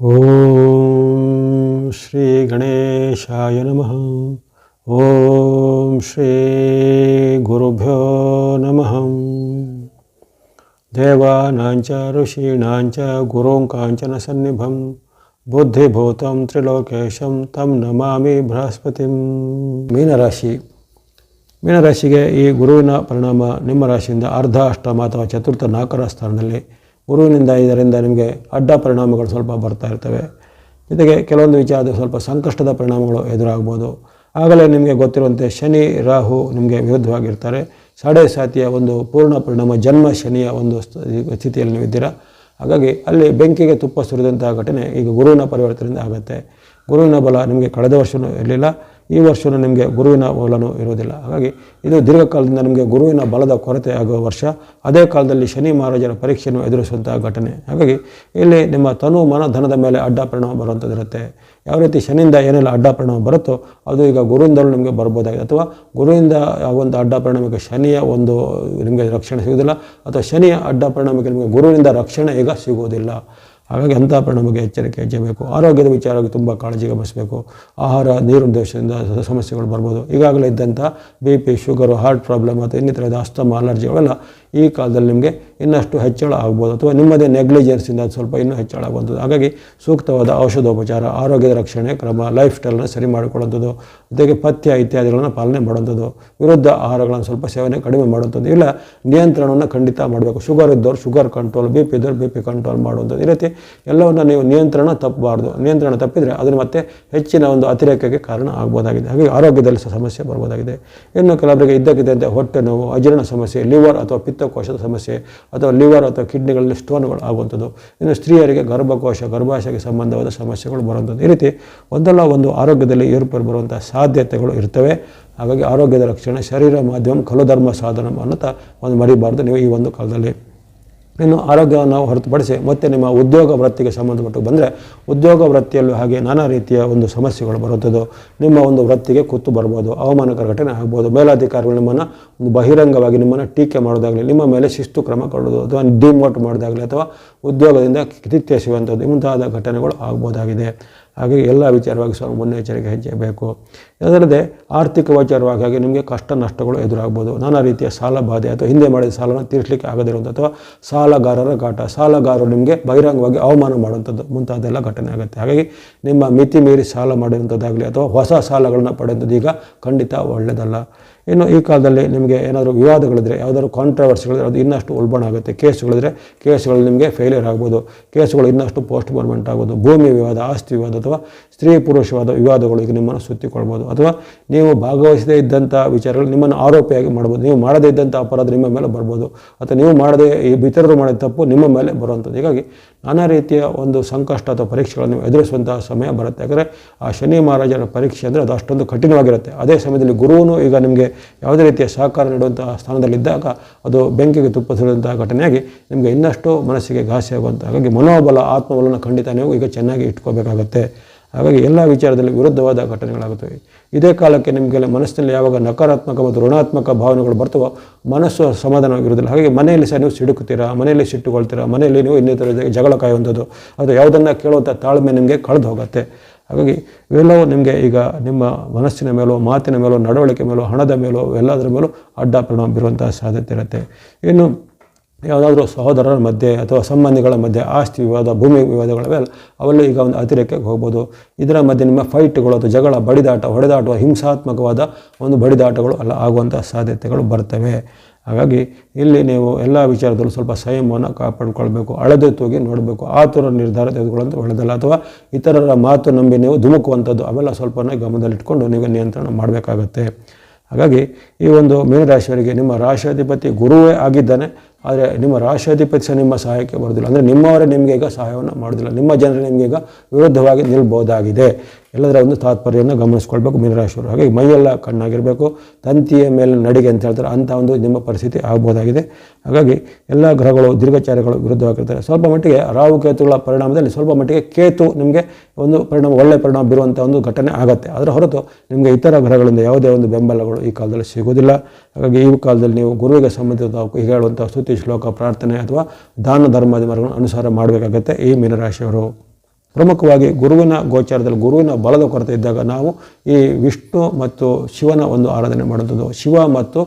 ಓಂ ಶ್ರೀ ಗಣೇಶಾಯ ನಮಃ ಓಂ ಶ್ರೀ ಗುರುಭ್ಯೋ ನಮಃ ದೇವಾನಾಂಚ ಋಷೀಣಾಂಚ ಗುರುಂ ಕಾಂಚನ ಸನ್ನಿಭಂ ಬುದ್ಧಿಭೂತಂ ತ್ರಿಲೋಕೇಶಂ ತಂ ನಮಾಮಿ ಬೃಹಸ್ಪತಿಂ ಮೀನರಾಶಿ ಮೀನರಾಶಿಗೆ ಈ ಗುರುವಿನ ಪರಿಣಾಮ ನಿಮ್ಮ ರಾಶಿಯಿಂದ ಅರ್ಧ ಅಷ್ಟಮ ಅಥವಾ ಚತುರ್ಥ ನಾಲ್ಕರ ಸ್ಥಾನದಲ್ಲಿ ಗುರುವಿನಿಂದ ಇದರಿಂದ ನಿಮಗೆ ಅಡ್ಡ ಪರಿಣಾಮಗಳು ಸ್ವಲ್ಪ ಬರ್ತಾ ಇರ್ತವೆ. ಜೊತೆಗೆ ಕೆಲವೊಂದು ವಿಚಾರದ ಸ್ವಲ್ಪ ಸಂಕಷ್ಟದ ಪರಿಣಾಮಗಳು ಎದುರಾಗ್ಬೋದು. ಆಗಲೇ ನಿಮಗೆ ಗೊತ್ತಿರುವಂತೆ ಶನಿ, ರಾಹು ನಿಮಗೆ ವಿರುದ್ಧವಾಗಿರ್ತಾರೆ. ಸಾಡೆ ಸಾತಿಯ ಒಂದು ಪೂರ್ಣ ಪರಿಣಾಮ ಜನ್ಮ ಶನಿಯ ಒಂದು ಸ್ಥಿತಿಯಲ್ಲಿ ನೀವಿದ್ದೀರಾ ಹಾಗಾಗಿ ಅಲ್ಲಿ ಬೆಂಕಿಗೆ ತುಪ್ಪ ಸುರಿದಂತಹ ಘಟನೆ ಈಗ ಗುರುವಿನ ಪರಿವರ್ತನೆಯಿಂದ ಆಗುತ್ತೆ. ಗುರುವಿನ ಬಲ ನಿಮಗೆ ಕಳೆದ ವರ್ಷವೂ ಇರಲಿಲ್ಲ. ಈ ವರ್ಷವೂ ನಿಮಗೆ ಗುರುವಿನ ಬಲನೂ ಇರುವುದಿಲ್ಲ. ಹಾಗಾಗಿ ಇದು ದೀರ್ಘಕಾಲದಿಂದ ನಿಮಗೆ ಗುರುವಿನ ಬಲದ ಕೊರತೆ ಆಗುವ ವರ್ಷ. ಅದೇ ಕಾಲದಲ್ಲಿ ಶನಿ ಮಹಾರಾಜರ ಪರೀಕ್ಷೆಯನ್ನು ಎದುರಿಸುವಂತಹ ಘಟನೆ. ಹಾಗಾಗಿ ಇಲ್ಲಿ ನಿಮ್ಮ ತನು ಮನ ಧನದ ಮೇಲೆ ಅಡ್ಡ ಪರಿಣಾಮ ಬರುವಂಥದ್ದಿರುತ್ತೆ ಯಾವ ರೀತಿ ಶನಿಯಿಂದ ಏನೆಲ್ಲ ಅಡ್ಡ ಪರಿಣಾಮ ಬರುತ್ತೋ ಅದು ಈಗ ಗುರುವಿಂದಲೂ ನಿಮಗೆ ಬರ್ಬೋದಾಗಿದೆ. ಅಥವಾ ಗುರುವಿಂದ ಒಂದು ಅಡ್ಡ ಪರಿಣಾಮಕ್ಕೆ ಶನಿಯ ಒಂದು ನಿಮಗೆ ರಕ್ಷಣೆ ಸಿಗುವುದಿಲ್ಲ. ಅಥವಾ ಶನಿಯ ಅಡ್ಡ ಪರಿಣಾಮಕ್ಕೆ ನಿಮಗೆ ಗುರುವಿನಿಂದ ರಕ್ಷಣೆ ಈಗ ಸಿಗುವುದಿಲ್ಲ. ಹಾಗಾಗಿ ಅಂಥ ಪರಿಣಾಮಕ್ಕೆ ಎಚ್ಚರಿಕೆ ಹೆಜ್ಜಬೇಕು ಆರೋಗ್ಯದ ವಿಚಾರವಾಗಿ ತುಂಬ ಕಾಳಜಿ ಗಮನಿಸಬೇಕು ಆಹಾರ ನೀರು ದೇಶದಿಂದ ಸಮಸ್ಯೆಗಳು ಬರ್ಬೋದು. ಈಗಾಗಲೇ ಇದ್ದಂಥ B P sugar heart problem ಅಥವಾ ಇನ್ನಿತರದ ಅಸ್ತಮ ಅಲರ್ಜಿಗಳೆಲ್ಲ ಈ ಕಾಲದಲ್ಲಿ ನಿಮಗೆ ಇನ್ನಷ್ಟು ಹೆಚ್ಚಳ ಆಗ್ಬೋದು ಅಥವಾ ನಿಮ್ಮದೇ ನೆಗ್ಲಿಜೆನ್ಸಿಂದ ಸ್ವಲ್ಪ ಇನ್ನೂ ಹೆಚ್ಚಳ ಆಗುವಂಥದ್ದು. ಹಾಗಾಗಿ ಸೂಕ್ತವಾದ ಔಷಧೋಪಚಾರ, ಆರೋಗ್ಯದ ರಕ್ಷಣೆ, ಕ್ರಮ ಲೈಫ್ ಸ್ಟೈಲನ್ನು ಸರಿ ಮಾಡಿಕೊಳ್ಳುವಂಥದ್ದು, ಜೊತೆಗೆ ಪಥ್ಯ ಇತ್ಯಾದಿಗಳನ್ನು ಪಾಲನೆ ಮಾಡುವಂಥದ್ದು, ವಿರುದ್ಧ ಆಹಾರಗಳನ್ನು ಸ್ವಲ್ಪ ಸೇವನೆ ಕಡಿಮೆ ಮಾಡುವಂಥದ್ದು, ಇಲ್ಲ ನಿಯಂತ್ರಣವನ್ನು ಖಂಡಿತ ಮಾಡಬೇಕು. ಶುಗರ್ ಇದ್ದವ್ರು ಶುಗರ್ ಕಂಟ್ರೋಲ್ ಬಿ ಪಿ ಇದ್ದವ್ರು ಬಿ ಪಿ ಕಂಟ್ರೋಲ್ ಮಾಡುವಂಥದ್ದು. ಈ ರೀತಿ ಎಲ್ಲವನ್ನು ನೀವು ನಿಯಂತ್ರಣ ತಪ್ಪಬಾರ್ದು. ನಿಯಂತ್ರಣ ತಪ್ಪಿದರೆ ಅದನ್ನು ಮತ್ತೆ ಹೆಚ್ಚಿನ ಒಂದು ಅತಿರೇಕಕ್ಕೆ ಕಾರಣ ಆಗ್ಬೋದಾಗಿದೆ. ಹಾಗೆ ಆರೋಗ್ಯದಲ್ಲಿ ಸಹ ಸಮಸ್ಯೆ ಬರ್ಬೋದಾಗಿದೆ. ಇನ್ನು ಕೆಲವರಿಗೆ ಇದ್ದಕ್ಕಿದ್ದಂತೆ ಹೊಟ್ಟೆ ನೋವು, ಅಜೀರ್ಣ ಸಮಸ್ಯೆ ಲಿವರ್ ಅಥವಾ ಪಿತ್ತಕೋಶದ ಸಮಸ್ಯೆ ಅಥವಾ ಲಿವರ್ ಅಥವಾ ಕಿಡ್ನಿಗಳಲ್ಲಿ ಸ್ಟೋನ್ಗಳು ಆಗುವಂಥದ್ದು. ಇನ್ನು ಸ್ತ್ರೀಯರಿಗೆ ಗರ್ಭಕೋಶ, ಗರ್ಭಾಶಯಕ್ಕೆ ಸಂಬಂಧವಾದ ಸಮಸ್ಯೆಗಳು ಬರುವಂಥದ್ದು. ಈ ರೀತಿ ಒಂದಲ್ಲ ಒಂದು ಆರೋಗ್ಯದಲ್ಲಿ ಏರುಪೇರು ಬರುವಂಥ ಸಾಧ್ಯತೆಗಳು ಇರ್ತವೆ. ಹಾಗಾಗಿ ಆರೋಗ್ಯದ ರಕ್ಷಣೆ, ಶರೀರ ಮಾಧ್ಯಮ, ಕಲುಧರ್ಮ ಸಾಧನ ಅನ್ನೋ ಒಂದು ಮರಿಬಾರ್ದು. ನೀವು ಈ ಒಂದು ಕಾಲದಲ್ಲಿ ಇನ್ನು ಆರೋಗ್ಯವನ್ನು ಹೊರತುಪಡಿಸಿ ಮತ್ತೆ ನಿಮ್ಮ ಉದ್ಯೋಗ ವೃತ್ತಿಗೆ ಸಂಬಂಧಪಟ್ಟು ಬಂದರೆ ಉದ್ಯೋಗ ವೃತ್ತಿಯಲ್ಲೂ ಹಾಗೆ ನಾನಾ ರೀತಿಯ ಒಂದು ಸಮಸ್ಯೆಗಳು ಬರುತ್ತದೆ, ನಿಮ್ಮ ಒಂದು ವೃತ್ತಿಗೆ ಕುತ್ತು ಬರ್ಬೋದು, ಅವಮಾನಕರ ಘಟನೆ ಆಗ್ಬೋದು, ಮೇಲಾಧಿಕಾರಿಗಳು ನಿಮ್ಮನ್ನು ಒಂದು ಬಹಿರಂಗವಾಗಿ ನಿಮ್ಮನ್ನು ಟೀಕೆ ಮಾಡೋದಾಗಲಿ, ನಿಮ್ಮ ಮೇಲೆ ಶಿಸ್ತು ಕ್ರಮ ಕೊಡೋದು ಅಥವಾ ಡಿಮೋಟ್ ಮಾಡೋದಾಗಲಿ ಅಥವಾ ಉದ್ಯೋಗದಿಂದ ಕಿತ್ತೆಸೆಯುವಂಥದ್ದು ಮುಂತಾದ ಘಟನೆಗಳು ಆಗ್ಬೋದಾಗಿದೆ. ಹಾಗೆ ಎಲ್ಲ ವಿಚಾರವಾಗಿ ಸ್ವಲ್ಪ ಮುನ್ನೆಚ್ಚರಿಕೆ ಹೆಜ್ಜೆ ಬೇಕು ಅದಲ್ಲದೆ ಆರ್ಥಿಕ ವಿಚಾರವಾಗಿ ಹಾಗೆ ನಿಮಗೆ ಕಷ್ಟ ನಷ್ಟಗಳು ಎದುರಾಗ್ಬೋದು. ನಾನಾ ರೀತಿಯ ಸಾಲ ಬಾಧೆ ಅಥವಾ ಹಿಂದೆ ಮಾಡಿದ ಸಾಲನ ತೀರಿಸಲಿಕ್ಕೆ ಆಗದಿರುವಂಥ ಅಥವಾ ಸಾಲಗಾರರ ಕಾಟ, ಸಾಲಗಾರರು ನಿಮಗೆ ಬಹಿರಂಗವಾಗಿ ಅವಮಾನ ಮಾಡುವಂಥದ್ದು ಮುಂತಾದೆಲ್ಲ ಘಟನೆ ಆಗುತ್ತೆ. ಹಾಗಾಗಿ ನಿಮ್ಮ ಮಿತಿ ಮೀರಿ ಸಾಲ ಮಾಡಿರುವಂಥದ್ದಾಗಲಿ ಅಥವಾ ಹೊಸ ಸಾಲಗಳನ್ನು ಪಡೆಯುವಂಥದ್ದು ಈಗ ಖಂಡಿತ ಒಳ್ಳೆಯದಲ್ಲ ಇನ್ನು ಈ ಕಾಲದಲ್ಲಿ ನಿಮಗೆ ಏನಾದರೂ ವಿವಾದಗಳಿದ್ರೆ, ಯಾವುದಾದ್ರು ಕಾಂಟ್ರವರ್ಸಿಗಳಿದ್ರೆ ಅದು ಇನ್ನಷ್ಟು ಉಲ್ಬಣ ಆಗುತ್ತೆ. ಕೇಸುಗಳಿದ್ರೆ ಕೇಸುಗಳು ನಿಮಗೆ ಫೇಲಿಯರ್ ಆಗ್ಬೋದು. ಕೇಸುಗಳು ಇನ್ನಷ್ಟು ಪೋಸ್ಟ್ ಪೋನ್ಮೆಂಟ್ ಆಗ್ಬೋದು. ಭೂಮಿ ವಿವಾದ, ಆಸ್ತಿ ವಿವಾದ ಅಥವಾ ಸ್ತ್ರೀ ಪುರುಷವಾದ ವಿವಾದಗಳು ಈಗ ನಿಮ್ಮನ್ನು ಸುತ್ತಿಕೊಳ್ಬೋದು. ಅಥವಾ ನೀವು ಭಾಗವಹಿಸದೇ ಇದ್ದಂಥ ವಿಚಾರಗಳು ನಿಮ್ಮನ್ನು ಆರೋಪಿಯಾಗಿ ಮಾಡ್ಬೋದು. ನೀವು ಮಾಡದೇ ಇದ್ದಂಥ ಅಪರಾಧ ನಿಮ್ಮ ಮೇಲೆ ಬರ್ಬೋದು. ಅಥವಾ ನೀವು ಮಾಡದೇ ಈ ಇತರರು ಮಾಡಿದ ತಪ್ಪು ನಿಮ್ಮ ಮೇಲೆ ಬರುವಂಥದ್ದು. ಹೀಗಾಗಿ ನಾನಾ ರೀತಿಯ ಒಂದು ಸಂಕಷ್ಟ ಅಥವಾ ಪರೀಕ್ಷೆಗಳನ್ನು ಎದುರಿಸುವಂತಹ ಸಮಯ ಬರುತ್ತೆ. ಯಾಕಂದರೆ ಆ ಶನಿ ಮಹಾರಾಜರ ಪರೀಕ್ಷೆ ಅಂದರೆ ಅದು ಅಷ್ಟೊಂದು ಕಠಿಣವಾಗಿರುತ್ತೆ. ಅದೇ ಸಮಯದಲ್ಲಿ ಗುರುವೂ ಈಗ ನಿಮಗೆ ಯಾವುದೇ ರೀತಿಯ ಸಹಕಾರ ನೀಡುವಂತಹ ಸ್ಥಾನದಲ್ಲಿದ್ದಾಗ ಅದು ಬೆಂಕಿಗೆ ತುಪ್ಪ ಸುಡುವಂತಹ ಘಟನೆಯಾಗಿ ನಿಮಗೆ ಇನ್ನಷ್ಟು ಮನಸ್ಸಿಗೆ ಘಾಸಿ ಆಗುವಂಥ ಹಾಗಾಗಿ ಮನೋಬಲ, ಆತ್ಮಬಲನ ಖಂಡಿತ ನೀವು ಈಗ ಚೆನ್ನಾಗಿ ಇಟ್ಕೋಬೇಕಾಗತ್ತೆ. ಹಾಗಾಗಿ ಎಲ್ಲ ವಿಚಾರದಲ್ಲಿ ವಿರುದ್ಧವಾದ ಘಟನೆಗಳಾಗುತ್ತವೆ. ಇದೇ ಕಾಲಕ್ಕೆ ನಿಮಗೆಲ್ಲ ಮನಸ್ಸಿನಲ್ಲಿ ಯಾವಾಗ ನಕಾರಾತ್ಮಕ ಮತ್ತು ಋಣಾತ್ಮಕ ಭಾವನೆಗಳು ಬರ್ತವೋ ಮನಸ್ಸು ಸಮಾಧಾನವಾಗಿರೋದಿಲ್ಲ ಹಾಗಾಗಿ ಮನೆಯಲ್ಲಿ ಸಹ ನೀವು ಸಿಡುಕುತ್ತೀರಾ? ಮನೆಯಲ್ಲಿ ಸಿಟ್ಟುಕೊಳ್ತೀರಾ? ಮನೆಯಲ್ಲಿ ನೀವು ಇನ್ನಿತರ ಜಗಳ ಕಾಯುವಂಥದ್ದು. ಅಥವಾ ಯಾವುದನ್ನು ಕೇಳುವಂಥ ತಾಳ್ಮೆ ನಿಮಗೆ ಕಳೆದು ಹೋಗುತ್ತೆ. ಹಾಗಾಗಿ ಇವೆಲ್ಲವೂ ನಿಮಗೆ ಈಗ ನಿಮ್ಮ ಮನಸ್ಸಿನ ಮೇಲೋ, ಮಾತಿನ ಮೇಲೋ, ನಡವಳಿಕೆ ಮೇಲೋ, ಹಣದ ಮೇಲೋ, ಎಲ್ಲದರ ಮೇಲೂ ಅಡ್ಡ ಪರಿಣಾಮ ಬೀರುವಂಥ ಸಾಧ್ಯತೆ ಇರುತ್ತೆ. ಇನ್ನು ಯಾವುದಾದ್ರೂ ಸಹೋದರರ ಮಧ್ಯೆ ಅಥವಾ ಸಂಬಂಧಿಗಳ ಮಧ್ಯೆ ಆಸ್ತಿ ವಿವಾದ, ಭೂಮಿ ವಿವಾದಗಳವೆಲ್ಲ ಅವೆಲ್ಲ ಈಗ ಒಂದು ಅತಿರೇಕಕ್ಕೆ ಹೋಗ್ಬೋದು. ಇದರ ಮಧ್ಯೆ ನಿಮ್ಮ ಫೈಟ್ಗಳು ಅಥವಾ ಜಗಳ, ಬಡಿದಾಟ ಹೊಡೆದಾಟ ಹಿಂಸಾತ್ಮಕವಾದ ಒಂದು ಬಡಿದಾಟಗಳು ಅಲ್ಲ ಆಗುವಂಥ ಸಾಧ್ಯತೆಗಳು ಬರ್ತವೆ. ಹಾಗಾಗಿ ಇಲ್ಲಿ ನೀವು ಎಲ್ಲ ವಿಚಾರದಲ್ಲೂ ಸ್ವಲ್ಪ ಸಂಯಮವನ್ನು ಕಾಪಾಡಿಕೊಳ್ಬೇಕು ಅಳೆದೆತ್ತುವಾಗಿ ನೋಡಬೇಕು, ಆ ಥರ ನಿರ್ಧಾರ ತೆಗೆದುಕೊಳ್ಳುವಂಥ ಒಳ್ಳೆಯದಲ್ಲ ಅಥವಾ ಇತರರ ಮಾತು ನಂಬಿ ನೀವು ಧುಮುಕುವಂಥದ್ದು, ಅವೆಲ್ಲ ಸ್ವಲ್ಪನೇ ಗಮನದಲ್ಲಿಟ್ಕೊಂಡು ನೀವು ನಿಯಂತ್ರಣ ಮಾಡಬೇಕಾಗತ್ತೆ. ಹಾಗಾಗಿ ಈ ಒಂದು ಮೀನರಾಶಿಯವರಿಗೆ ನಿಮ್ಮ ರಾಷ್ಟ್ರಾಧಿಪತಿ ಗುರುವೇ ಆಗಿದ್ದಾನೆ, ಆದರೆ ನಿಮ್ಮ ರಾಷ್ಟ್ರಾಧಿಪತಿ ಸಹ ನಿಮ್ಮ ಸಹಾಯಕ್ಕೆ ಬರೋದಿಲ್ಲ ಅಂದರೆ ನಿಮ್ಮವರೇ ನಿಮಗೆ ಈಗ ಸಹಾಯವನ್ನು ಮಾಡೋದಿಲ್ಲ ನಿಮ್ಮ ಜನರು ನಿಮಗೆ ಈಗ ವಿರುದ್ಧವಾಗಿ ನಿಲ್ಬೋದಾಗಿದೆ. ಎಲ್ಲದರ ಒಂದು ತಾತ್ಪರ್ಯವನ್ನು ಗಮನಿಸ್ಕೊಳ್ಬೇಕು ಮೀನರಾಶಿಯವರು. ಹಾಗಾಗಿ ಮೈಯೆಲ್ಲ ಕಣ್ಣಾಗಿರಬೇಕು, ತಂತಿಯ ಮೇಲೆ ನಡಿಗೆ ಅಂತ ಹೇಳ್ತಾರೆ, ಅಂಥ ಒಂದು ನಿಮ್ಮ ಪರಿಸ್ಥಿತಿ ಆಗ್ಬೋದಾಗಿದೆ. ಹಾಗಾಗಿ ಎಲ್ಲ ಗ್ರಹಗಳು ದೀರ್ಘಚಾರಗಳು ವಿರುದ್ಧವಾಗಿರ್ತಾರೆ. ಸ್ವಲ್ಪ ಮಟ್ಟಿಗೆ ರಾಹು ಕೇತುಗಳ ಪರಿಣಾಮದಲ್ಲಿ ಸ್ವಲ್ಪ ಮಟ್ಟಿಗೆ ಕೇತು ನಿಮಗೆ ಒಂದು ಪರಿಣಾಮ ಒಳ್ಳೆಯ ಪರಿಣಾಮ ಬೀರುವಂಥ ಒಂದು ಘಟನೆ ಆಗುತ್ತೆ. ಅದರ ಹೊರತು ನಿಮಗೆ ಇತರ ಗ್ರಹಗಳಿಂದ ಯಾವುದೇ ಒಂದು ಬೆಂಬಲಗಳು ಈ ಕಾಲದಲ್ಲಿ ಸಿಗೋದಿಲ್ಲ ಹಾಗಾಗಿ ಈ ಕಾಲದಲ್ಲಿ ನೀವು ಗುರುವಿಗೆ ಸಂಬಂಧಿಸಿದ ಹೇಳುವಂಥ ಸ್ತುತಿ ಶ್ಲೋಕ ಪ್ರಾರ್ಥನೆ ಅಥವಾ ದಾನ ಧರ್ಮಾದಿ ಮಾರ್ಗಗಳನ್ನು ಅನುಸಾರ ಮಾಡಬೇಕಾಗತ್ತೆ ಈ ಮೀನರಾಶಿಯವರು. ಪ್ರಮುಖವಾಗಿ ಗುರುವಿನ ಗೋಚಾರದಲ್ಲಿ ಗುರುವಿನ ಬಲದ ಕೊರತೆ ಇದ್ದಾಗ ನಾವು ಈ ವಿಷ್ಣು ಮತ್ತು ಶಿವನ ಒಂದು ಆರಾಧನೆ ಮಾಡುವಂಥದ್ದು. ಶಿವ ಮತ್ತು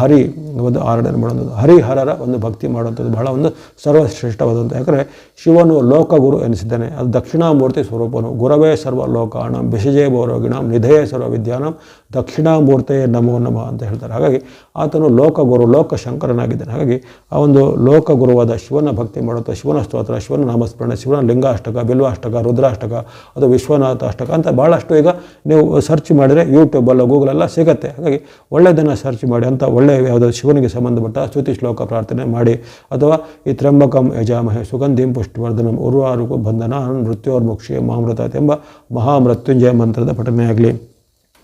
ಹರಿ ಒಂದು ಆರಾಧನೆ ಮಾಡುವಂಥದ್ದು. ಹರಿಹರರ ಒಂದು ಭಕ್ತಿ ಮಾಡುವಂಥದ್ದು ಬಹಳ ಒಂದು ಸರ್ವಶ್ರೇಷ್ಠವಾದಂಥ. ಯಾಕಂದರೆ ಶಿವನು ಲೋಕಗುರು ಎನಿಸಿದ್ದಾನೆ. ಅದು ದಕ್ಷಿಣಾಮೂರ್ತಿ ಸ್ವರೂಪನು. ಗುರವೇ ಸರ್ವ ಲೋಕಾಣಂ ಬಿಸಜೇ ಭೌರೋಗಿಣಂ, ನಿಧಯೇ ಸರ್ವ ವಿದ್ಯಾನಂ ದಕ್ಷಿಣಾಮೂರ್ತೆಯೇ ನಮೋ ನಮ ಅಂತ ಹೇಳ್ತಾರೆ. ಹಾಗಾಗಿ ಆತನು ಲೋಕಗುರು ಲೋಕ ಶಂಕರನಾಗಿದ್ದಾನೆ ಹಾಗಾಗಿ ಆ ಒಂದು ಲೋಕಗುರುವಾದ ಶಿವನ ಭಕ್ತಿ ಮಾಡುತ್ತಾ, ಶಿವನ ಸ್ತೋತ್ರ, ಶಿವನ ನಾಮಸ್ಮರಣೆ, ಶಿವನ ಲಿಂಗಾಷ್ಟಕ, ಬಿಲ್ವಾಷ್ಟಕ, ರುದ್ರಾಷ್ಟಕ ಅಥವಾ ವಿಶ್ವನಾಥ ಅಷ್ಟಕ ಅಂತ ಭಾಳಷ್ಟು ಈಗ ನೀವು ಸರ್ಚ್ ಮಾಡಿದರೆ ಯೂಟ್ಯೂಬಲ್ಲ ಗೂಗಲೆಲ್ಲ ಸಿಗುತ್ತೆ. ಹಾಗಾಗಿ ಒಳ್ಳೆಯದನ್ನು ಸರ್ಚ್ ಮಾಡಿ ಅಂತ ಒಳ್ಳೆಯ ಯಾವುದೋ ಶಿವನಿಗೆ ಸಂಬಂಧಪಟ್ಟ ಸ್ತುತಿ ಶ್ಲೋಕ ಪ್ರಾರ್ಥನೆ ಮಾಡಿ. ಅಥವಾ ಈ ತ್ರಂಬಕಂ ಯಜಾಮಹೆ ಸುಗಂಧಿಂ ಪುಷ್ಟಿವರ್ಧನಂ ಉರ್ವಾರುಕು ಬಂಧನ ಮೃತ್ಯೋರ್ಮುಕ್ಷಿ ಮಾಮೃತ ಎಂಬ ಮಹಾಮೃತ್ಯುಂಜಯ ಮಂತ್ರದ ಪಠನೆ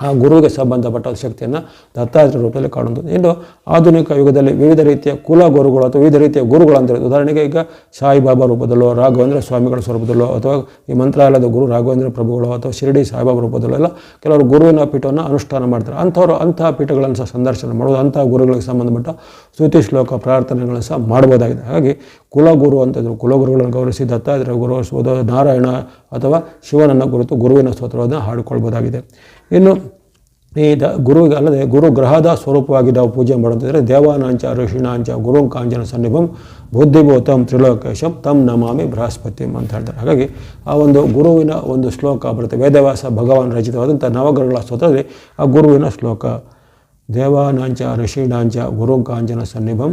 ಆ ಗುರುವಿಗೆ ಸಂಬಂಧಪಟ್ಟ ಶಕ್ತಿಯನ್ನು ದತ್ತಾತ್ರ ರೂಪದಲ್ಲಿ ಕಾಣುವುದು ಇನ್ನು ಆಧುನಿಕ ಯುಗದಲ್ಲಿ ವಿವಿಧ ರೀತಿಯ ಕುಲ ಗುರುಗಳು ಅಥವಾ ವಿವಿಧ ರೀತಿಯ ಗುರುಗಳು ಅಂದರೆ ಉದಾಹರಣೆಗೆ ಈಗ ಸಾಯಿಬಾಬಾ ರೂಪದಲ್ಲೋ, ರಾಘವೇಂದ್ರ ಸ್ವಾಮಿಗಳ ಸ್ವರೂಪದಲ್ಲೋ ಅಥವಾ ಈ ಮಂತ್ರಾಲಯದ ಗುರು ರಾಘವೇಂದ್ರ ಪ್ರಭುಗಳು ಅಥವಾ ಶಿರಡಿ ಸಾಯಿಬಾಬಾ ರೂಪದಲ್ಲೋ ಎಲ್ಲ ಕೆಲವರು ಗುರುವಿನ ಪೀಠವನ್ನು ಅನುಷ್ಠಾನ ಮಾಡ್ತಾರೆ. ಅಂಥವರು ಅಂತಹ ಪೀಠಗಳನ್ನು ಸಹ ಸಂದರ್ಶನ ಮಾಡೋದು ಅಂತಹ ಗುರುಗಳಿಗೆ ಸಂಬಂಧಪಟ್ಟ ಸ್ತುತಿ ಶ್ಲೋಕ ಪ್ರಾರ್ಥನೆಗಳನ್ನು ಸಹ ಮಾಡ್ಬೋದಾಗಿದೆ. ಹಾಗಾಗಿ ಕುಲಗುರು ಅಂತಂದರು ಕುಲಗುರುಗಳನ್ನು ಗೌರವಿಸಿ ದತ್ತಾತ್ರೇಯ ಗುರು, ನಾರಾಯಣ ಅಥವಾ ಶಿವನನ್ನು ಕುರಿತು ಗುರುವಿನ ಸ್ತೋತ್ರವನ್ನು ಹಾಡಿಕೊಳ್ಬೋದಾಗಿದೆ. ಇನ್ನು ಈ ದ ಗುರು ಅಲ್ಲದೆ ಗುರು ಗ್ರಹದ ಸ್ವರೂಪವಾಗಿ ನಾವು ಪೂಜೆ ಮಾಡುತ್ತಿದ್ದರೆ ದೇವಾನಾಂಚ, ಋಷಿಣಾಂಚ ಗುರುಂ ಕಾಂಚನ ಸನ್ನಿಭಂ ಬುದ್ಧಿಭೂತಂ, ತ್ರಿಲೋಕೇಶಂ ತಮ್ ನಮಾಮಿ ಬೃಹಸ್ಪತಿಂ ಅಂತ ಹೇಳ್ತಾರೆ. ಹಾಗಾಗಿ ಆ ಒಂದು ಗುರುವಿನ ಒಂದು ಶ್ಲೋಕ ಬರುತ್ತೆ. ವೇದವ್ಯಾಸ ಭಗವಾನ್ ರಚಿತವಾದಂಥ ನವಗ್ರಹಗಳ ಸ್ತೋತ್ರದಲ್ಲಿ ಆ ಗುರುವಿನ ಶ್ಲೋಕ, ದೇವಾನಾಂಚ, ಋಷೀಣಾಂಚ ಗುರುಂ ಕಾಂಚನ ಸನ್ನಿಭಂ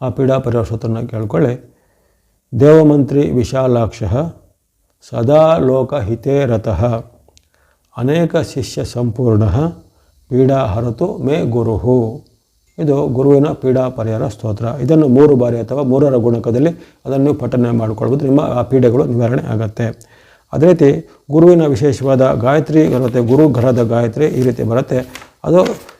ಆ ಪೀಡಾ ಪರಿಹಾರ ಕೇಳ್ಕೊಳ್ಳಿ. ದೇವಮಂತ್ರಿ ವಿಶಾಲಾಕ್ಷ ಸದಾ ಲೋಕ ಹಿತೇ ರತಃ. ಅನೇಕ ಶಿಷ್ಯ ಸಂಪೂರ್ಣ ಪೀಡಾ ಹರತು ಮೇ ಗುರುಹು. ಇದು ಗುರುವಿನ ಪೀಡಾ ಪರಿಹಾರ ಸ್ತೋತ್ರ. ಇದನ್ನು ಮೂರು ಬಾರಿ ಅಥವಾ ಮೂರರ ಗುಣಕದಲ್ಲಿ ಅದನ್ನು ಪಠನೆ ಮಾಡಿಕೊಳ್ಬೋದು. ನಿಮ್ಮ ಆ ಪೀಡೆಗಳು ನಿವಾರಣೆ ಆಗುತ್ತೆ. ಅದೇ ರೀತಿ ಗುರುವಿನ ವಿಶೇಷವಾದ ಗಾಯತ್ರಿ ಬರುತ್ತೆ ಗುರು ಗ್ರಹದ ಗಾಯತ್ರಿ ಈ ರೀತಿ ಬರುತ್ತೆ. ಅದು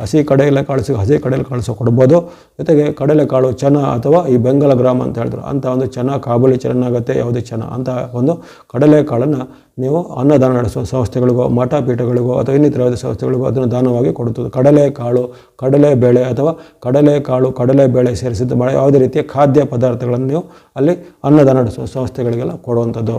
ಹಸಿ ಕಡಲೆಕಾಳು ಹಸಿ ಕಡಲೆಕಾಳು ಸಹ ಕೊಡ್ಬೋದು. ಜೊತೆಗೆ ಕಡಲೆಕಾಳು ಚನ ಅಥವಾ ಈ ಬೆಂಗಲ ಗ್ರಾಮ ಅಂತ ಹೇಳಿದ್ರು ಅಂಥ ಒಂದು ಚೆನ್ನ ಕಾಬೂಲಿ ಚೆನ್ನಾಗುತ್ತೆ, ಯಾವುದೇ ಚೆನ್ನ ಅಂತ ಒಂದು ಕಡಲೆಕಾಳನ್ನು ನೀವು ಅನ್ನದಾನ ನಡೆಸುವ ಸಂಸ್ಥೆಗಳಿಗೋ ಮಠ ಪೀಠಗಳಿಗೋ ಅಥವಾ ಇನ್ನಿತರವಾದ ಸಂಸ್ಥೆಗಳಿಗೋ ಅದನ್ನು ದಾನವಾಗಿ ಕೊಡುತ್ತದೆ. ಕಡಲೆಕಾಳು ಕಡಲೆಬೇಳೆ ಅಥವಾ ಕಡಲೆಕಾಳು ಕಡಲೆಬೇಳೆ ಸೇರಿಸಿದ ಮಾಡಿ ಯಾವುದೇ ರೀತಿಯ ಖಾದ್ಯ ಪದಾರ್ಥಗಳನ್ನು ನೀವು ಅಲ್ಲಿ ಅನ್ನದಾನ ನಡೆಸುವ ಸಂಸ್ಥೆಗಳಿಗೆಲ್ಲ ಕೊಡುವಂಥದ್ದು.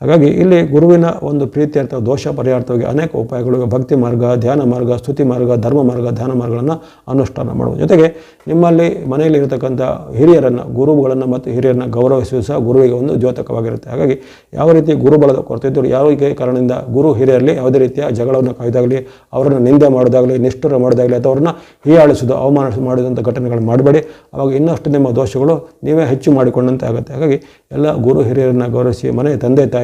ಹಾಗಾಗಿ ಇಲ್ಲಿ ಗುರುವಿನ ಒಂದು ಪ್ರೀತ್ಯರ್ಥ ದೋಷ ಪರಿಹಾರ್ಥವಾಗಿ ಅನೇಕ ಉಪಾಯಗಳು, ಭಕ್ತಿ ಮಾರ್ಗ, ಧ್ಯಾನ ಮಾರ್ಗ, ಸ್ತುತಿ ಮಾರ್ಗ, ಧರ್ಮ ಮಾರ್ಗ, ಧ್ಯಾನ ಮಾರ್ಗಗಳನ್ನು ಅನುಷ್ಠಾನ ಮಾಡುವುದು ಜೊತೆಗೆ ನಿಮ್ಮಲ್ಲಿ ಮನೆಯಲ್ಲಿ ಇರತಕ್ಕಂಥ ಹಿರಿಯರನ್ನು, ಗುರುಗಳನ್ನು ಮತ್ತು ಹಿರಿಯರನ್ನು ಗೌರವಿಸುವುದು ಸಹ ಗುರುವಿಗೆ ಒಂದು ದ್ಯೋತಕವಾಗಿರುತ್ತೆ. ಹಾಗಾಗಿ ಯಾವ ರೀತಿ ಗುರುಬಲದ ಕೊರತೆ ಇದ್ದರೂ ಯಾವ ಕಾರಣದಿಂದ ಗುರು ಹಿರಿಯರಲ್ಲಿ ಯಾವುದೇ ರೀತಿಯ ಜಗಳವನ್ನು ಕಾಯ್ದಾಗಲಿ, ಅವರನ್ನು ನಿಂದೆ ಮಾಡೋದಾಗಲಿ, ನಿಷ್ಠುರ ಮಾಡೋದಾಗಲಿ ಅಥವಾ ಅವ್ರನ್ನ ಹೀಯಾಳಿಸೋದು ಅವಮಾನ ಮಾಡಿದಂಥ ಘಟನೆಗಳು ಮಾಡಬೇಡಿ. ಅವಾಗ ಇನ್ನಷ್ಟು ನಿಮ್ಮ ದೋಷಗಳು ನೀವೇ ಹೆಚ್ಚು ಮಾಡಿಕೊಂಡಂತೆ ಆಗುತ್ತೆ. ಹಾಗಾಗಿ ಎಲ್ಲ ಗುರು ಹಿರಿಯರನ್ನು ಗೌರವಿಸಿ ಮನೆ ತಂದೆ